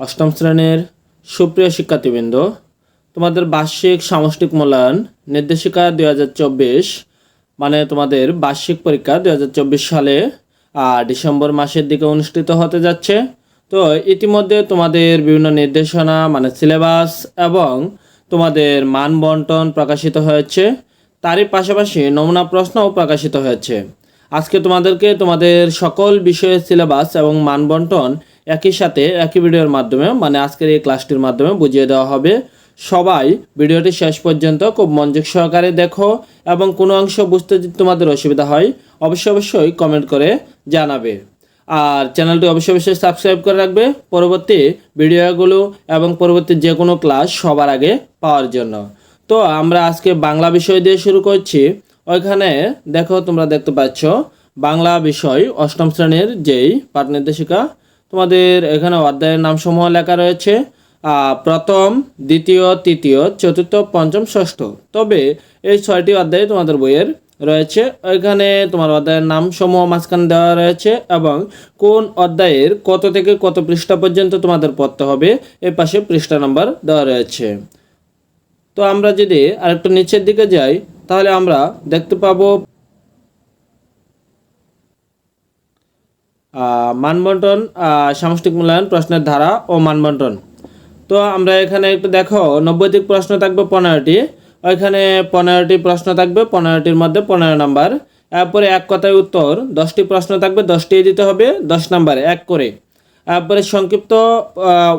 অষ্টম শ্রেণির সুপ্রিয় শিক্ষার্থীবৃন্দ, তোমাদের বার্ষিক সামষ্টিক মূল্যায়ন নির্দেশিকা দুই হাজার চব্বিশ মানে তোমাদের বার্ষিক পরীক্ষা দুই হাজার চব্বিশ সালে ডিসেম্বর মাসের দিকে অনুষ্ঠিত হতে যাচ্ছে। তো ইতিমধ্যে তোমাদের বিভিন্ন নির্দেশনা মানে সিলেবাস এবং তোমাদের মান বন্টন প্রকাশিত হয়েছে। তারই পাশাপাশি নমুনা প্রশ্নও প্রকাশিত হয়েছে। আজকে তোমাদেরকে তোমাদের সকল বিষয়ের সিলেবাস এবং মান বন্টন একই সাথে, একই ভিডিওর মাধ্যমে মানে আজকের এই ক্লাসটির মাধ্যমে বুঝিয়ে দেওয়া হবে। সবাই ভিডিওটি শেষ পর্যন্ত খুব মনোযোগ সহকারে দেখো এবং কোনো অংশ বুঝতে তোমাদের অসুবিধা হয়, অবশ্যই অবশ্যই কমেন্ট করে জানাবে। আর চ্যানেলটি অবশ্যই অবশ্যই সাবস্ক্রাইব করে রাখবে পরবর্তী ভিডিওগুলো এবং পরবর্তী যে কোনো ক্লাস সবার আগে পাওয়ার জন্য। তো আমরা আজকে বাংলা বিষয় দিয়ে শুরু করছি। ওইখানে দেখো তোমরা দেখতে পাচ্ছ, বাংলা বিষয় অষ্টম শ্রেণির যেই পাঠ নির্দেশিকা তোমাদের এখানে অধ্যায়ের নামসমূহ লেখা রয়েছে প্রথম, দ্বিতীয়, তৃতীয়, চতুর্থ, পঞ্চম, ষষ্ঠ। তবে এই ছয়টি অধ্যায় তোমাদের বইয়ের রয়েছে। ওইখানে তোমার অধ্যায়ের নাম সমূহ মাঝখানে দেওয়া রয়েছে এবং কোন অধ্যায়ের কত থেকে কত পৃষ্ঠা পর্যন্ত তোমাদের পড়তে হবে এর পাশে পৃষ্ঠা নাম্বার দেওয়া রয়েছে। তো আমরা যদি আরেকটু নিচের দিকে যাই, তাহলে আমরা দেখতে পাবো মানবন্টন সামষ্টিক মূল্যায়ন, প্রশ্নের ধারা ও মানবন্টন। তো আমরা এখানে একটু দেখো নব্বইটিক প্রশ্ন থাকবে পনেরোটি, ওইখানে পনেরোটি প্রশ্ন থাকবে, পনেরোটির মধ্যে পনেরো নাম্বার। এরপরে এক কথায় উত্তর, দশটি প্রশ্ন থাকবে দশটি দিতে হবে, দশ নাম্বার, এক করে। তারপরে সংক্ষিপ্ত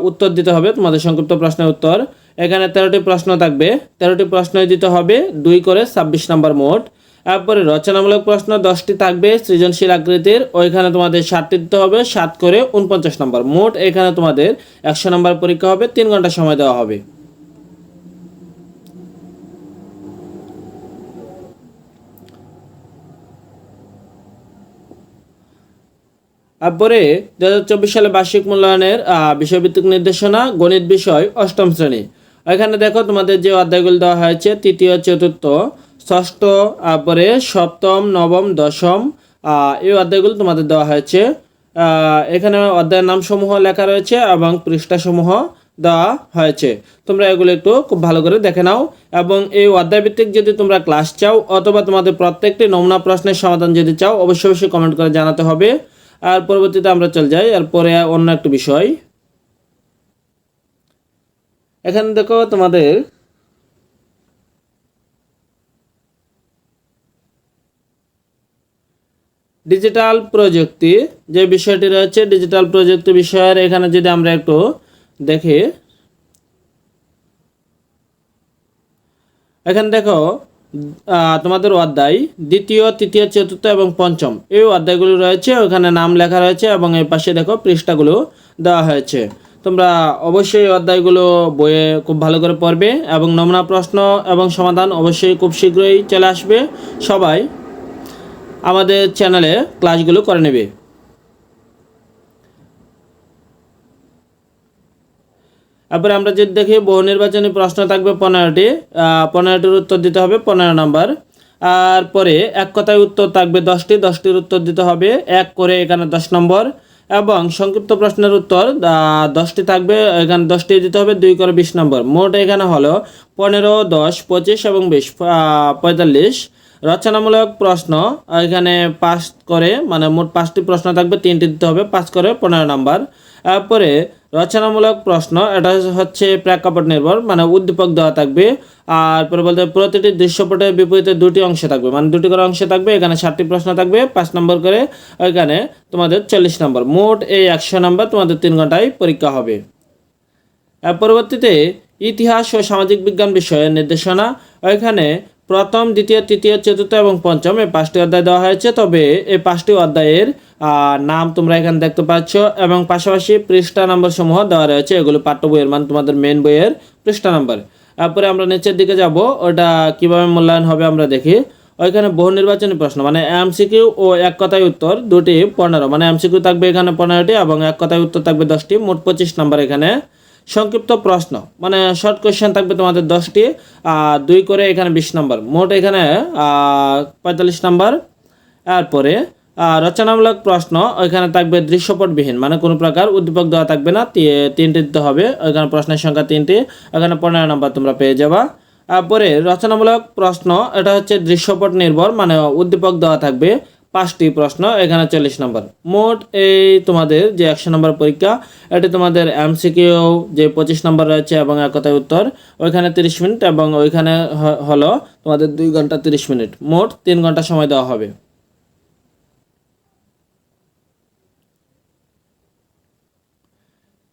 উত্তর দিতে হবে, তোমাদের সংক্ষিপ্ত প্রশ্নের উত্তর। এখানে তেরোটি প্রশ্ন থাকবে, তেরোটি প্রশ্ন দিতে হবে, দুই করে ছাব্বিশ নাম্বার মোট। তারপরে রচনামূলক প্রশ্ন দশটি থাকবে, সৃজনশীল আকৃতির। ওইখানে তোমাদের ষাটটি দিতে হবে, সাত করে উনপঞ্চাশ নম্বর। মোট এখানে তোমাদের একশো নম্বর পরীক্ষা হবে, তিন ঘণ্টা সময় দেওয়া হবে। তারপরে দু হাজার চব্বিশ সালে বার্ষিক মূল্যায়নের বিষয়ভিত্তিক নির্দেশনা, গণিত বিষয়, অষ্টম শ্রেণি। এখানে দেখো তোমাদের যে অধ্যায়গুলো দেওয়া হয়েছে, তৃতীয়, চতুর্থ। ষষ্ঠ তারপরে সপ্তম, নবম, দশম এই অধ্যায়গুলো তোমাদের দেওয়া হয়েছে। এখানে অধ্যায়ের নামসমূহ লেখা রয়েছে এবং পৃষ্ঠাসমূহ দেওয়া হয়েছে। তোমরা এগুলো একটু খুব ভালো করে দেখে নাও এবং এই অধ্যায়ভিত্তিক যদি তোমরা ক্লাস চাও অথবা তোমাদের প্রত্যেকটি নমুনা প্রশ্নের সমাধান যদি চাও, অবশ্যই অবশ্যই কমেন্ট করে জানাতে হবে। আর পরবর্তীতে আমরা চলে যাই, এরপরে অন্য একটা বিষয়। এখানে দেখো তোমাদের ডিজিটাল প্রযুক্তি যে বিষয়টি রয়েছে ডিজিটাল প্রযুক্তি বিষয়ের, এখানে যদি আমরা একটু দেখি। এখানে দেখো তোমাদের অধ্যায়, দ্বিতীয়, তৃতীয়, চতুর্থ এবং পঞ্চম। এই অধ্যায়গুলো রয়েছে, ওখানে নাম লেখা রয়েছে এবং এই পাশে দেখো পৃষ্ঠাগুলো দেওয়া হয়েছে। তোমরা অবশ্যই অধ্যায়গুলো বইয়ে খুব ভালো করে পড়বে এবং নমুনা প্রশ্ন এবং সমাধান অবশ্যই খুব শীঘ্রই চলে আসবে। সবাই আমাদের চ্যানেলে ক্লাসগুলো করে নেবে। তারপরে আমরা যদি দেখি বহু নির্বাচনী প্রশ্ন থাকবে পনেরোটি পনেরোটির উত্তর দিতে হবে পনেরো নম্বর। আর পরে এক কথায় উত্তর থাকবে দশটি, দশটির উত্তর দিতে হবে এক করে এখানে দশ নম্বর। এবং সংক্ষিপ্ত প্রশ্নের উত্তর দশটি থাকবে, এখানে দশটি দিতে হবে দুই করে বিশ নম্বর। মোট এখানে হলো পনেরো, দশ, পঁচিশ এবং বিশ পঁয়তাল্লিশ। রচনামূলক প্রশ্ন এখানে পাঁচ করে মানে মোট পাঁচটি প্রশ্ন থাকবে, তিনটি দিতে হবে, পাঁচ করে, পনেরো নাম্বার। তারপরে রচনামূলক প্রশ্ন, এটা হচ্ছে প্রেক্ষাপট নির্ভর মানে উদ্দীপক দেওয়া থাকবে, আর পরে বলতে প্রতিটি দৃশ্যপটের বিপরীতে দুটি অংশ থাকবে মানে দুটি করে অংশ থাকবে, এখানে ষাটটি প্রশ্ন থাকবে, পাঁচ নম্বর করে, এখানে তোমাদের চল্লিশ নম্বর, মোট এই একশো নম্বর তোমাদের তিন ঘন্টায় পরীক্ষা হবে। পরবর্তীতে ইতিহাস ও সামাজিক বিজ্ঞান বিষয়ের নির্দেশনা, এখানে প্রথম, দ্বিতীয়, তৃতীয়, চতুর্থ এবং পঞ্চম এই পাঁচটি অধ্যায় দেওয়া হয়েছে। তবে এই পাঁচটি অধ্যায়ের নাম তোমরা এখানে দেখতে পাচ্ছ এবং পাশাপাশি পৃষ্ঠা নম্বর সমূহ দেওয়া রয়েছে। এগুলো পাঠ্য বইয়ের মানে তোমাদের মেন বইয়ের পৃষ্ঠা নম্বর। তারপরে আমরা নিচের দিকে যাব। ওটা কীভাবে মূল্যায়ন হবে আমরা দেখি। ওইখানে বহু নির্বাচনী প্রশ্ন মানে এমসিকিউ ও এক কথায় উত্তর দুটি পনেরো মানে এমসিকিউ থাকবে এখানে পনেরোটি এবং এক কথায় উত্তর থাকবে দশটি। মোট পঁচিশ নাম্বার এখানে সংক্ষিপ্ত প্রশ্ন। মানে শর্ট কোয়েশ্চেন থাকবে তোমাদের দশটি আর দুই করে এখানে বিশ নম্বর মোট এখানে পঁয়তাল্লিশ নম্বর তারপরে আহ, রচনামূলক প্রশ্ন ওইখানে থাকবে দৃশ্যপটবিহীন মানে কোনো প্রকার উদ্দীপক দেওয়া থাকবে না তিনটি দিতে হবে ওইখানে প্রশ্নের সংখ্যা তিনটি ওইখানে পনেরো নম্বর তোমরা পেয়ে যাবা। তারপরে রচনামূলক প্রশ্ন এটা হচ্ছে দৃশ্যপট নির্ভর মানে উদ্দীপক দেওয়া থাকবে পাঁচটি প্রশ্ন, এখানে চল্লিশ নম্বর। মোট এই তোমাদের যে একশো নম্বর পরীক্ষা, এটি তোমাদের এমসিকিউ যে পঁচিশ নম্বর রয়েছে এবং এক কথায় উত্তর, ওইখানে তিরিশ মিনিট এবং ওইখানে হলো তোমাদের দুই ঘণ্টা তিরিশ মিনিট। মোট তিন ঘণ্টা সময় দেওয়া হবে।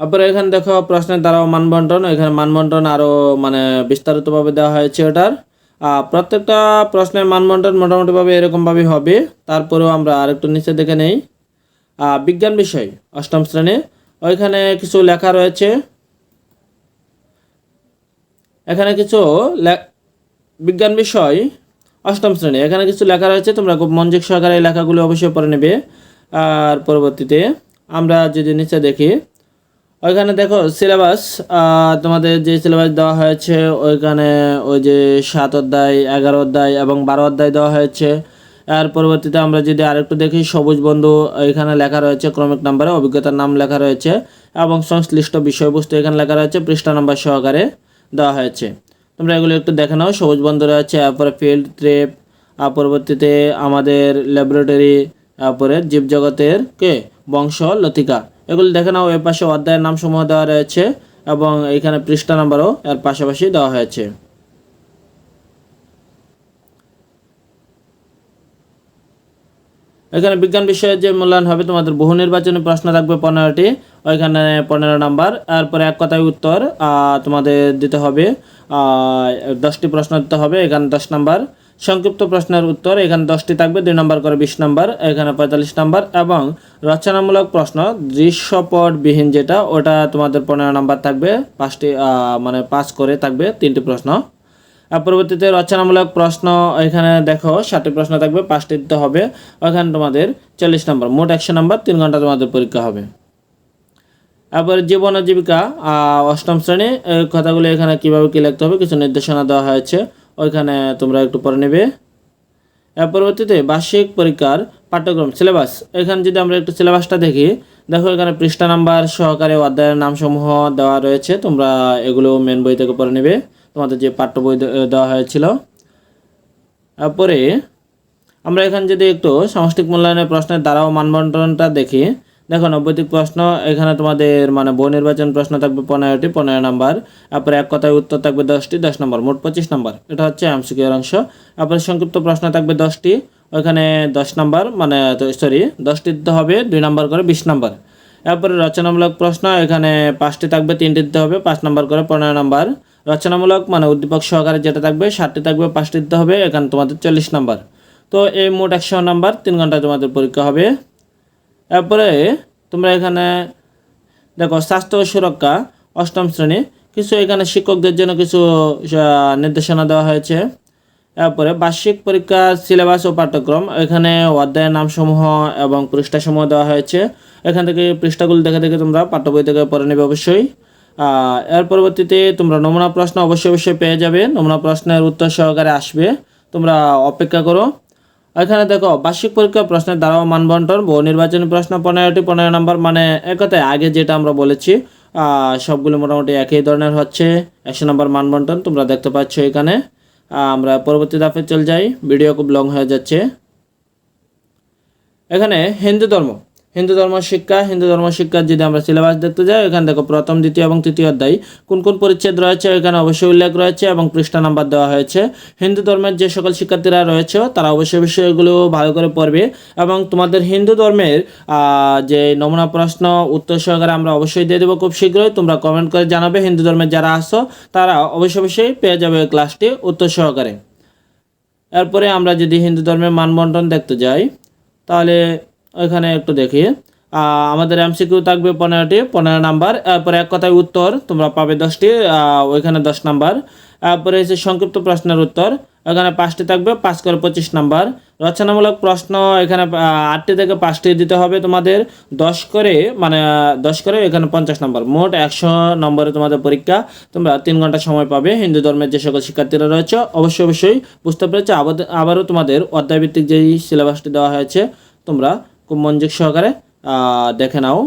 তারপরে এখানে দেখো প্রশ্নের দ্বারাও মানবন্টন, এখানে মানবন্টন আরও মানে বিস্তারিতভাবে দেওয়া হয়েছে ওটার। প্রত্যেকটা প্রশ্নের মানবন্টন মোটামুটিভাবে এরকমভাবে হবে। তারপরেও আমরা আরেকটু নিচে দেখে নেই। বিজ্ঞান বিষয়, অষ্টম শ্রেণি। ওইখানে কিছু লেখা রয়েছে। এখানে কিছু বিজ্ঞান বিষয়, অষ্টম শ্রেণি। এখানে কিছু লেখা রয়েছে, তোমরা খুব মনোযোগ সহকারে লেখাগুলো অবশ্যই পড়ে নেবে। আর পরবর্তীতে আমরা যদি নিচে দেখি ওইখানে দেখো সিলেবাস তোমাদের যে সিলেবাস দেওয়া হয়েছে, ওইখানে ওই যে সাত অধ্যায়, এগারো অধ্যায় এবং বারো অধ্যায় দেওয়া হয়েছে। এর পরবর্তীতে আমরা যদি আরেকটু দেখি, সবুজ বন্ধু, এখানে লেখা রয়েছে ক্রমিক নাম্বারে, অভিজ্ঞতার নাম লেখা রয়েছে এবং সংশ্লিষ্ট বিষয়বস্তু এখানে লেখা রয়েছে, পৃষ্ঠা নাম্বার সহকারে দেওয়া হয়েছে। তোমরা এগুলো একটু দেখে নাও, সবুজ বন্ধু রয়েছে তারপরে ফিল্ড ট্রিপ আর পরবর্তীতে আমাদের ল্যাবরেটরি তারপরে জীবজগতের, কে? বংশ, লতিকা। এগুলো দেখে নাও, এর পাশে অধ্যায়ের নাম সমূহ দেওয়া রয়েছে এবং এখানে পৃষ্ঠা নাম্বারও এর পাশাপাশি দেওয়া হয়েছে। এখানে বিজ্ঞান বিষয়ে যে মূল্যায়ন হবে, তোমাদের বহু নির্বাচনী প্রশ্ন থাকবে পনেরোটি। ওইখানে পনেরো নাম্বার তারপরে এক কথায় উত্তর তোমাদের দিতে হবে দশটি প্রশ্ন দিতে হবে, এখানে দশ নাম্বার। সংক্ষিপ্ত প্রশ্নের উত্তর, এখানে দশটি থাকবে, দুই নম্বর করে বিশ নাম্বার, এখানে পঁয়তাল্লিশ নাম্বার, এবং রচনামূলক প্রশ্ন, দৃশ্যপটবিহীন যেটা, ওটা তোমাদের পনেরো নাম্বার থাকবে, পাঁচটি মানে পাস করে থাকবে, তিনটি প্রশ্ন। পরবর্তীতে রচনামূলক প্রশ্ন, এখানে দেখো ষাটটি প্রশ্ন থাকবে, পাঁচটি দিতে হবে, ওখানে তোমাদের চল্লিশ নম্বর, মোট একশো নম্বর, তিন ঘণ্টা তোমাদের পরীক্ষা হবে। তারপরে জীবন জীবিকা অষ্টম শ্রেণি কথাগুলো এখানে কীভাবে কী লিখতে হবে, কিছু নির্দেশনা দেওয়া হয়েছে। ওইখানে তোমরা একটু পরে নেবে। পরবর্তীতে বার্ষিক পরীক্ষার পাঠ্যক্রম সিলেবাস এখানে যদি আমরা একটু সিলেবাসটা দেখি, দেখো এখানে পৃষ্ঠা নাম্বার, সহকারে অধ্যায়ের নামসমূহ দেওয়া রয়েছে। তোমরা এগুলো মেন বই থেকে পড়ে নেবে। তোমাদের যে পাঠ্য বই দেওয়া হয়েছিল। তারপরে আমরা এখানে যদি একটু সামষ্টিক মূল্যায়নের প্রশ্নের দ্বারাও মানবন্টনটা দেখি দেখো নব্বইতিক প্রশ্ন, এখানে তোমাদের মানে বহু নির্বাচন প্রশ্ন থাকবে পনেরোটি, পনেরো নাম্বার। তারপরে এক কথায় উত্তর থাকবে দশটি, দশ নম্বর, মোট পঁচিশ নম্বর। এটা হচ্ছে এমসিকিউর অংশ। তারপরে সংক্ষিপ্ত প্রশ্ন থাকবে দশটি, ওইখানে দশ নাম্বার মানে সরি দশটি দিতে হবে, দুই নাম্বার করে বিশ নাম্বার। এরপরে রচনামূলক প্রশ্ন, এখানে পাঁচটি থাকবে, তিনটি দিতে হবে, পাঁচ নাম্বার করে পনেরো নাম্বার। রচনামূলক মানে উদ্দীপক সহকারে যেটা থাকবে, ষাটটি থাকবে, পাঁচটি দিতে হবে, এখানে তোমাদের চল্লিশ নাম্বার। তো এই মোট একশো নাম্বার, তিন ঘণ্টা তোমাদের পরীক্ষা হবে। এরপরে তোমরা এখানে দেখো, স্বাস্থ্য সুরক্ষা, অষ্টম শ্রেণি। কিছু এখানে শিক্ষকদের জন্য কিছু নির্দেশনা দেওয়া হয়েছে। এরপরে বার্ষিক পরীক্ষা, সিলেবাস ও পাঠ্যক্রম। এখানে অধ্যায়ের নামসমূহ এবং পৃষ্ঠাসমূহ দেওয়া হয়েছে। এখান থেকে পৃষ্ঠাগুলো দেখে দেখে তোমরা পাঠ্য বই থেকে পড়ে নেবে অবশ্যই। এর পরবর্তীতে তোমরা নমুনা প্রশ্ন অবশ্যই অবশ্যই পেয়ে যাবে। নমুনা প্রশ্নের উত্তর সহকারে আসবে। তোমরা অপেক্ষা করো। এখানে দেখো, বার্ষিক পরীক্ষা প্রশ্নের দ্বারাও মানবন্টন বহু নির্বাচনী প্রশ্ন পনেরোটি, পনেরো নম্বর মানে একথায় আগে যেটা আমরা বলেছি সবগুলো মোটামুটি একই ধরনের হচ্ছে, একশো নম্বর মানবন্টন তোমরা দেখতে পাচ্ছ এখানে। আমরা পরবর্তী ধাপে চলে যাই, ভিডিও খুব লং হয়ে যাচ্ছে। এখানে হিন্দু ধর্ম। হিন্দু ধর্ম শিক্ষা, হিন্দু ধর্ম শিক্ষার যদি আমরা সিলেবাস দেখতে যাই এখানে দেখো প্রথম, দ্বিতীয় এবং তৃতীয় অধ্যায় কোন কোন পরিচ্ছেদ রয়েছে এখানে অবশ্যই উল্লেখ রয়েছে এবং পৃষ্ঠা নাম্বার দেওয়া হয়েছে। হিন্দু ধর্মের যে সকল শিক্ষার্থীরা রয়েছে, তারা অবশ্যই এগুলো ভালো করে পড়বে এবং তোমাদের হিন্দু ধর্মের যে নমুনা প্রশ্ন, উত্তর সহকারে আমরা অবশ্যই দিয়ে দেবো খুব শীঘ্রই। তোমরা কমেন্ট করে জানাবে হিন্দু ধর্মের যারা আসো তারা অবশ্যই অবশ্যই পেয়ে যাবে ক্লাসটি উত্তর সহকারে। এরপরে আমরা যদি হিন্দু ধর্মের মানবন্টন দেখতে যাই, তাহলে ওইখানে একটু দেখি। আমাদের এমসিকিউ থাকবে পনেরোটি, পনেরো নাম্বার, এরপরে এক কথায় উত্তর, তোমরা পাবে দশটি ওইখানে দশ নাম্বার। তারপরে হচ্ছে সংক্ষিপ্ত প্রশ্নের উত্তর এখানে পাঁচটি থাকবে, পাঁচ করে পঁচিশ নাম্বার। রচনামূলক প্রশ্ন এখানে আটটি থেকে পাঁচটি দিতে হবে তোমাদের, দশ করে মানে দশ করে, এখানে পঞ্চাশ নাম্বার। মোট একশো নম্বরে তোমাদের পরীক্ষা, তোমরা তিন ঘণ্টা সময় পাবে। হিন্দু ধর্মের যে সকল শিক্ষার্থীরা রয়েছে, অবশ্যই অবশ্যই বুঝতে পেরেছ, আবার, আবারও তোমাদের অধ্যায়ভিত্তিক যেই সিলেবাসটি দেওয়া হয়েছে, তোমরা খুব মনোযোগ সহকারে দেখে নাও।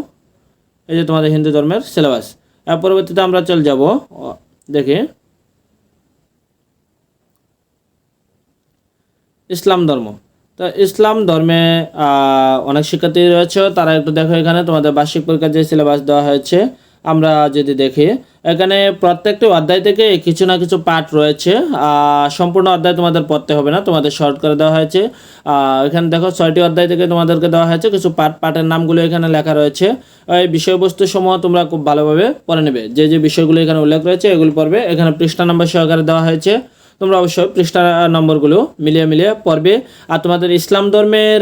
এই যে তোমাদের হিন্দু ধর্মের সিলেবাস এর পরবর্তীতে আমরা চলে যাব দেখে। ইসলাম ধর্ম। তো ইসলাম ধর্মে অনেক শিক্ষার্থী রয়েছে, তারা একটু দেখো এখানে। তোমাদের বার্ষিক পরীক্ষার যে সিলেবাস দেওয়া হয়েছে আমরা যদি দেখি, এখানে প্রত্যেকটি অধ্যায় থেকে কিছু না কিছু পাঠ রয়েছে সম্পূর্ণ অধ্যায় তোমাদের পড়তে হবে না, তোমাদের শর্ট করে দেওয়া হয়েছে। এখানে দেখো ছয়টি অধ্যায় থেকে তোমাদেরকে দেওয়া হয়েছে, কিছু পাঠ, পাঠের নামগুলো এখানে লেখা রয়েছে। এই বিষয়বস্তু সমূহ তোমরা খুব ভালোভাবে পড়ে নেবে। যে যে বিষয়গুলো এখানে উল্লেখ রয়েছে, এগুলো পড়বে। এখানে পৃষ্ঠা নাম্বার সহকারে দেওয়া হয়েছে। তোমরা অবশ্যই পৃষ্ঠা নম্বরগুলো মিলিয়ে মিলিয়ে পড়বে। আর তোমাদের ইসলাম ধর্মের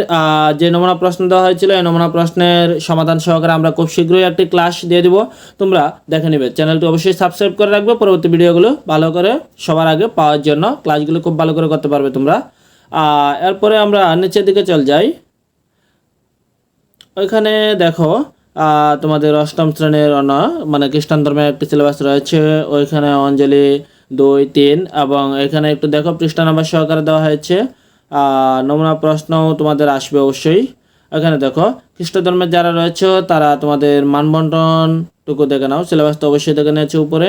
যে নমুনা প্রশ্ন দেওয়া হয়েছিল, এই নমুনা প্রশ্নের সমাধান সহকারে আমরা খুব শীঘ্রই একটি ক্লাস দিয়ে দেবো। তোমরা দেখে নিবে। চ্যানেলটি অবশ্যই সাবস্ক্রাইব করে রাখবে। পরবর্তী ভিডিওগুলো ভালো করে সবার আগে পাওয়ার জন্য ক্লাসগুলো খুব ভালো করে করতে পারবে তোমরা। এরপরে আমরা নিচের দিকে চল যাই। ওইখানে দেখো তোমাদের অষ্টম শ্রেণির অন্য মানে খ্রিস্টান ধর্মের একটি সিলেবাস রয়েছে। ওইখানে অঞ্জলি দুই, তিন, এবং এখানে একটু দেখো পৃষ্ঠা নাম্বার সহকারে দেওয়া হয়েছে। নমুনা প্রশ্নও তোমাদের আসবে অবশ্যই। এখানে দেখো খ্রিস্ট ধর্মের যারা রয়েছে, তারা তোমাদের মানবন্টনটুকু দেখে নাও সিলেবাস তো অবশ্যই দেখে নিয়েছে উপরে।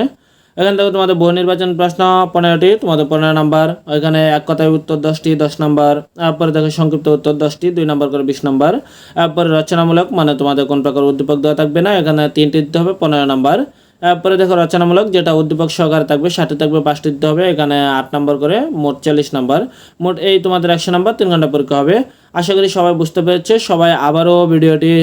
এখানে দেখো তোমাদের বহু নির্বাচন প্রশ্ন, পনেরোটি, তোমাদের পনেরো নাম্বার। ওইখানে এক কথায় উত্তর দশটি, দশ নাম্বার। তারপরে দেখো সংক্ষিপ্ত উত্তর দশটি, দুই নাম্বার করে বিশ নাম্বার। তারপরে রচনামূলক মানে তোমাদের কোন প্রকার উদ্দীপক দেওয়া থাকবে না, এখানে তিনটি দিতে হবে, পনেরো নাম্বার। তারপরে দেখো রচনামূলক, যেটা উদ্দীপক সহকারে থাকবে, সাথে থাকবে পাঁচটি দিতে হবে, এখানে আট নম্বর করে, মোট চল্লিশ নম্বর। মোট এই তোমাদের একশো নম্বর, তিন ঘণ্টা পরীক্ষা হবে। আশা করি সবাই বুঝতে পেরেছে। সবাই আবারও ভিডিওটি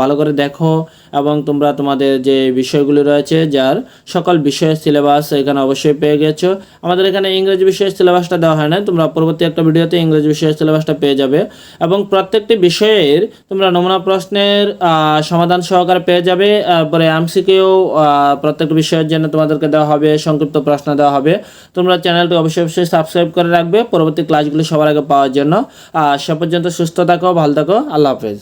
ভালো করে দেখো এবং তোমরা তোমাদের যে বিষয়গুলি রয়েছে, যার সকল বিষয়ের সিলেবাস এখানে অবশ্যই পেয়ে গেছো। আমাদের এখানে ইংরেজি বিষয়ের সিলেবাসটা দেওয়া হয় না তোমরা পরবর্তী একটা ভিডিওতে ইংরেজি বিষয়ের সিলেবাসটা পেয়ে যাবে এবং প্রত্যেকটি বিষয়ের তোমরা নমুনা প্রশ্নের সমাধান সহকারে পেয়ে যাবে। তারপরে এমসিকিউ প্রত্যেকটি বিষয়ের জন্য তোমাদেরকে দেওয়া হবে, সংক্ষিপ্ত প্রশ্ন দেওয়া হবে। তোমরা চ্যানেলটি অবশ্যই অবশ্যই সাবস্ক্রাইব করে রাখবে, পরবর্তী ক্লাসগুলি সবার আগে পাওয়ার জন্য। সে পর্যন্ত সুস্থ থাকো ভালো থাকো আল্লাহ হাফেজ।